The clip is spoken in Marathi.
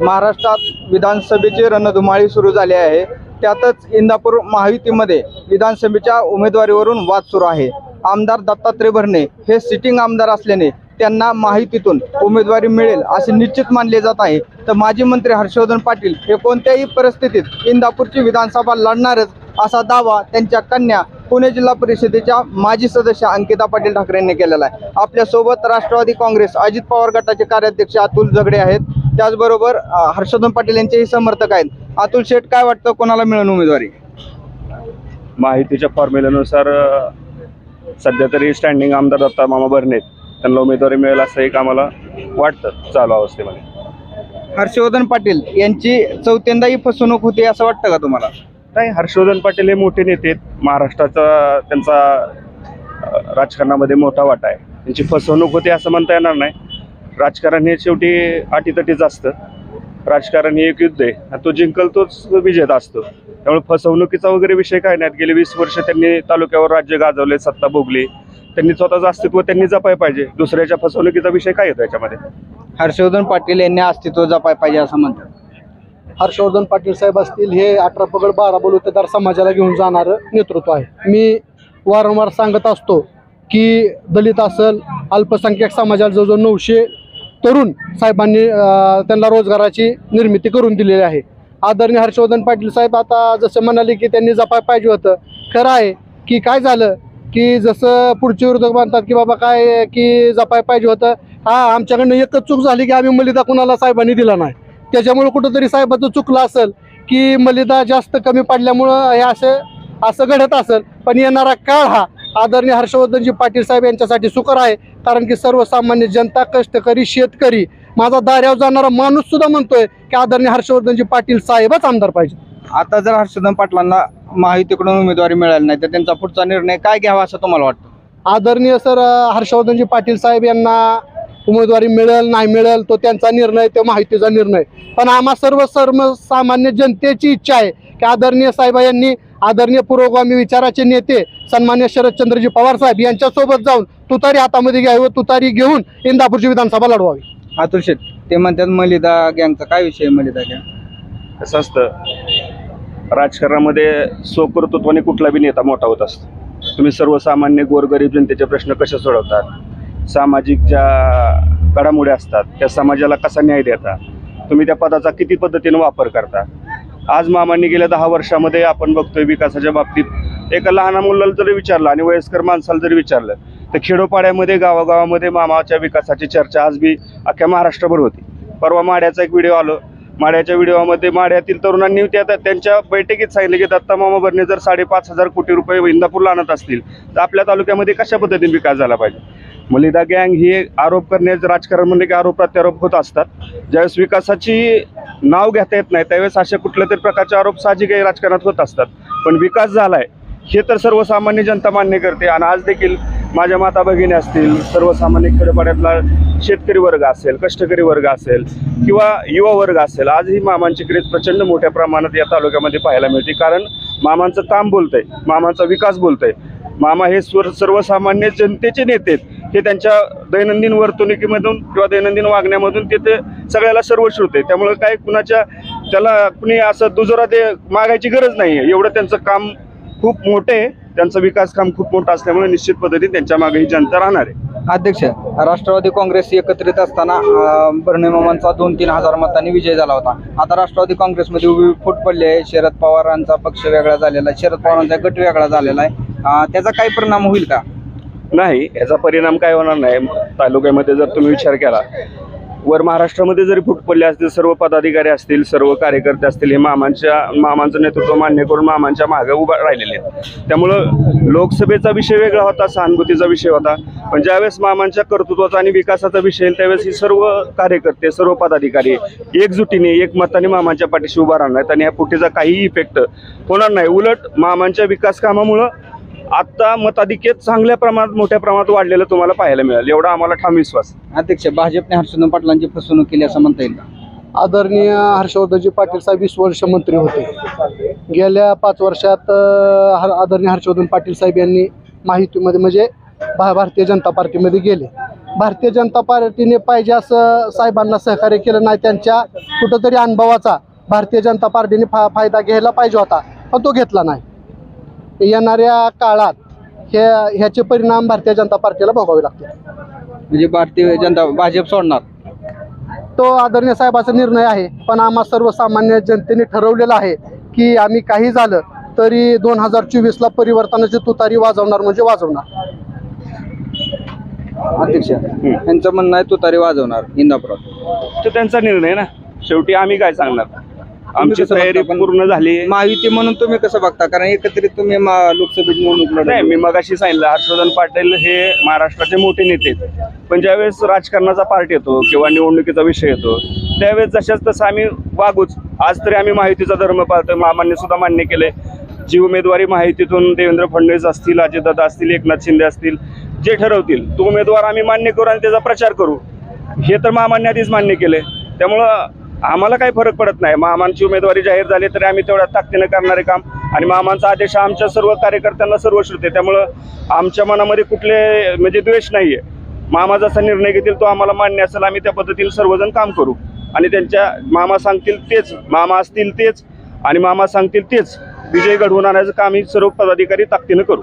महाराष्ट्रात विधानसभेची रणधुमाळी सुरू झाली आहे. त्यातच इंदापूर महायुतीमध्ये विधानसभेच्या उमेदवारीवरून वाद सुरू आहे. आमदार दत्तात्रय भरणे हे सिटिंग आमदार असल्याने त्यांना माहितीतून उमेदवारी मिळेल असे निश्चित मानले जात आहे. तर माजी मंत्री हर्षवर्धन पाटील हे कोणत्याही परिस्थितीत इंदापूरची विधानसभा लढणारच असा दावा त्यांच्या कन्या पुणे जिल्हा परिषदेच्या माजी सदस्य अंकिता पाटील ठाकरे यांनी केलेला आहे. आपल्यासोबत राष्ट्रवादी काँग्रेस अजित पवार गटाचे कार्याध्यक्ष अतुल झगडे आहेत. त्याचबरोबर हर्षवर्धन पाटील यांचेही समर्थक आहेत. अतुल शेठ काय वाटतं कोणाला मिळेल उमेदवारी? माहितीच्या फॉर्म्युल्यानुसार सध्या तरी स्टँडिंग आमदार दत्ता मामा भरणे त्यांना उमेदवारी मिळेल असं एक आम्हाला वाटतं चालू अवस्थेमध्ये. हर्षवर्धन पाटील यांची चौथ्यांदाही फसवणूक होते असं वाटतं का तुम्हाला? नाही हर्षवर्धन पाटील हे मोठे नेते आहेत. महाराष्ट्राचा त्यांचा राजकारणामध्ये मोठा वाटा आहे. त्यांची फसवणूक होते असं म्हणता येणार नाही. राजकारण हे शेवटी अटीतटीच असतं. राजकारण हे एक युद्ध आहे. आणि तो जिंकल तोच विजेता असतो. त्यामुळे फसवणुकीचा वगैरे विषय काय नाही गेले वीस वर्ष त्यांनी तालुक्यावर राज्य गाजवले सत्ता भोगली. त्यांनी स्वतःचं अस्तित्व त्यांनी जपाय पाहिजे. दुसऱ्याच्या फसवणुकीचा विषय काय येतो याच्यामध्ये हर्षवर्धन पाटील यांनी अस्तित्व जपाय पाहिजे असं म्हणतात. हर्षवर्धन पाटील साहेब असतील हे अठरा पगड बारा बलुतेदार समाजाला घेऊन जाणारं नेतृत्व आहे. मी वारंवार सांगत असतो की दलित असेल अल्पसंख्याक समाजाला जवळजवळ नऊशे तरुण साहेबांनी त्यांना रोजगाराची निर्मिती करून दिलेली आहे. आदरणीय हर्षवर्धन पाटील साहेब आता जसं म्हणाले की त्यांनी जपाय पाहिजे होतं. खरं आहे की काय झालं की जसं पुढचे विरोधक म्हणतात की बाबा काय की जपाय पाहिजे होतं. हा आमच्याकडनं एकच चूक झाली की आम्ही मलिदा कुणाला साहेबांनी दिला नाही. त्याच्यामुळे कुठंतरी साहेबाचं चुकलं असेल की मलिदा जास्त कमी पडल्यामुळं हे असं असं घडत असेल. पण येणारा काळ हा आदरणीय हर्षवर्धनजी पाटील साहेब यांच्यासाठी सुकर आहे. कारण की सर्वसामान्य जनता कष्टकरी शेतकरी माझा दाऱ्यावर जाणारा माणूस सुद्धा म्हणतोय की आदरणीय हर्षवर्धनजी पाटील साहेबच आमदार पाहिजे. आता जर हर्षवर्धन पाटलांना महायुतीकडून उमेदवारी मिळाली नाही तर त्यांचा पुढचा निर्णय काय घ्यावा असं तुम्हाला वाटतं? आदरणीय सर हर्षवर्धनजी पाटील साहेब यांना उमेदवारी मिळेल नाही मिळेल तो त्यांचा निर्णय तो माहितीचा निर्णय. पण आम्हा सर्व सर्वसामान्य जनतेची इच्छा आहे की आदरणीय साहेब यांनी आदरणीय पुरोगामी विचाराचे नेते सन्मान्य शरदचंद्रजी पवार साहेब यांच्यासोबत जाऊन तुतारी हातामध्ये घ्यावी व तुतारी घेऊन इंदापूरची विधानसभा लढवावी. अतुल शेठ ते म्हणतात मलिदा गँगचा. काय विषय मलिदा गँग? कसं असतं राजकारणामध्ये स्वकर्तृत्वाने कुठला बी नेता मोठा होत असतो. तुम्ही सर्वसामान्य गोरगरीब जनतेचे प्रश्न कसे सोडवतात? सामाजिक ज्या घडामोडी असतात त्या समाजाला कसा न्याय देता? तुम्ही त्या पदाचा किती पद्धतीने वापर करता? आज मामांनी गेल्या दहा वर्षामध्ये आपण बघतोय विकासाच्या बाबतीत एका लहान मुलाला जरी विचारलं आणि वयस्कर माणसाला जरी विचारलं तर खेडोपाड्यामध्ये गावागावामध्ये मामाच्या विकासाची चर्चा आज बी अख्ख्या महाराष्ट्रभर होती. परवा माड्याचा एक व्हिडिओ आलो. माड्याच्या व्हिडिओमध्ये माड्यातील तरुणांनी त्या त्या- त्यांच्या बैठकीत सांगितले की दत्ता मामा भरणे जर साडेपाच हजार कोटी रुपये इंदापूरला आणत असतील तर आपल्या तालुक्यामध्ये कशा पद्धतीने विकास झाला पाहिजे? मलिदा गँग हे आरोप करण्याचं राजकारण म्हणले की आरोप प्रत्यारोप होत असतात. ज्यावेळेस विकासाची नाव घेता येत नाही त्यावेळेस अशा कुठल्या तरी प्रकारचे आरोप साहजिक राजकारणात होत असतात. पण विकास झाला आहे हे तर सर्वसामान्य जनता मान्य करते आणि आज देखील माझ्या माता भगिनी असतील सर्वसामान्य खेडोपाड्यातला शेतकरी वर्ग असेल कष्टकरी वर्ग असेल किंवा युवा वर्ग असेल आजही मामांची क्रेज प्रचंड मोठ्या प्रमाणात या तालुक्यामध्ये पाहायला मिळते. कारण मामांचं काम बोलतंय मामांचा विकास बोलतंय. मामा हे स्वर सर्वसामान्य जनतेचे नेते ते हे त्यांच्या दैनंदिन वर्तणुकीमधून किंवा दैनंदिन वागण्यामधून ते ते सगळ्याला सर्वश्रुत आहे. त्यामुळं काय कुणाच्या त्याला कुणी असं दुजोरा ते मागायची गरज नाही आहे एवढं त्यांचं काम खूप मोठं आहे. त्यांचं विकास काम खूप मोठं असल्यामुळे निश्चित पद्धतीने त्यांच्या मागे ही जनता राहणार आहे. अध्यक्ष राष्ट्रवादी काँग्रेस एकत्रित असताना अं, दोन तीन हजार मतांनी विजय झाला होता. आता राष्ट्रवादी काँग्रेसमध्ये उभी फूट पडली आहे. शरद पवारांचा पक्ष वेगळा झालेला आहे. शरद पवारांचा गट वेगळा झालेला आहे. त्याचा काय परिणाम होईल का? नाही याचा परिणाम काय होणार नाही. तालुक्यामध्ये जर तुम्ही विचार केला वर महाराष्ट्रामध्ये जरी फूट पडले असतील सर्व पदाधिकारी असतील सर्व कार्यकर्ते असतील हे मामांच्या मामांचं नेतृत्व मान्य करून मामांच्या मागे उभा राहिलेले आहेत. त्यामुळं लोकसभेचा विषय वेगळा होता सहानुभूतीचा विषय होता. पण ज्यावेळेस मामांच्या कर्तृत्वाचा आणि विकासाचा विषय येईल त्यावेळेस ही सर्व कार्यकर्ते सर्व पदाधिकारी एकजुटीने एकमताने मामांच्या पाठीशी उभा राहणार आहेत आणि या फुटीचा काहीही इफेक्ट होणार नाही उलट मामांच्या विकास कामामुळं आत्ता मताधिक्य चांगल्या प्रमाणात मोठ्या प्रमाणात वाढलेलं तुम्हाला पाहायला मिळेल. एवढा आम्हाला ठाम विश्वास. अध्यक्ष भाजपने हर्षवर्धन पाटलांची फसवणूक केली असं म्हणता येईल का? आदरणीय हर्षवर्धनजी पाटील साहेब वीस वर्ष मंत्री होते. गेल्या पाच वर्षात हर आदरणीय हर्षवर्धन पाटील साहेब यांनी माहितीमध्ये म्हणजे भा- भारतीय जनता पार्टीमध्ये गेले. भारतीय जनता पार्टीने पाहिजे असं साहेबांना सहकार्य केलं नाही त्यांच्या कुठंतरी अनुभवाचा भारतीय जनता पार्टीने फा फायदा घ्यायला पाहिजे होता पण तो घेतला नाही. येणाऱ्या काळात हे ह्याचे परिणाम भारतीय जनता पार्टीला भोगावे लागतील. म्हणजे भारतीय जनता भाजप सोडणार. तो आदरणीय साहेबाचा निर्णय आहे पण आम्हा सर्वसामान्य जनतेने ठरवलेला आहे की आम्ही काही झालं तरी दोन हजार चोवीसला परिवर्तनाची तुतारी वाजवणार म्हणजे वाजवणार. अध्यक्ष यांचं म्हणणं आहे तुतारी वाजवणार इंदापुरात. तो त्यांचा निर्णय ना. शेवटी आम्ही काय सांगणार? आमची कसं तयारी बघता? पण? पूर्ण झाली. महायुती म्हणून तुम्ही कसं बघता? कारण एकत्रित तुम्ही मा- लोकसभेत निवडणूक नाही लढवली. मी मगाशी सांगितलं हर्षवर्धन पाटील हे महाराष्ट्राचे मोठे नेते आहेत. पण ज्यावेळेस राजकारणाचा पार्ट येतो किंवा निवडणुकीचा विषय येतो त्यावेळेस जशाच तसं आम्ही वागूच. आज तरी आम्ही माहितीचा धर्म पाळतोय मामांनी सुद्धा मान्य केलंय. जी उमेदवारी माहितीतून देवेंद्र फडणवीस असतील अजितदादा असतील एकनाथ शिंदे असतील जे ठरवतील तो उमेदवार आम्ही मान्य करू आणि त्याचा प्रचार करू. हे तर मामांनी आधीच मान्य केलंय. त्यामुळं आम्हाला काही फरक पडत नाही. मामांची उमेदवारी जाहीर झाली तरी आम्ही तेवढ्या ताकदीनं करणारे काम. आणि मामांचा आदेश हा आमच्या सर्व कार्यकर्त्यांना सर्वश्रुते त्यामुळं आमच्या मनामध्ये कुठले म्हणजे द्वेष नाही आहे मामा जसा निर्णय घेतील तो आम्हाला मान्य असेल. आम्ही त्या पद्धतीने सर्वजण काम करू. आणि त्यांच्या मामा सांगतील तेच. मामा असतील तेच. आणि मामा सांगतील तेच. विजय घडवून आणायचं काम ही सर्व पदाधिकारी ताकदीनं करू.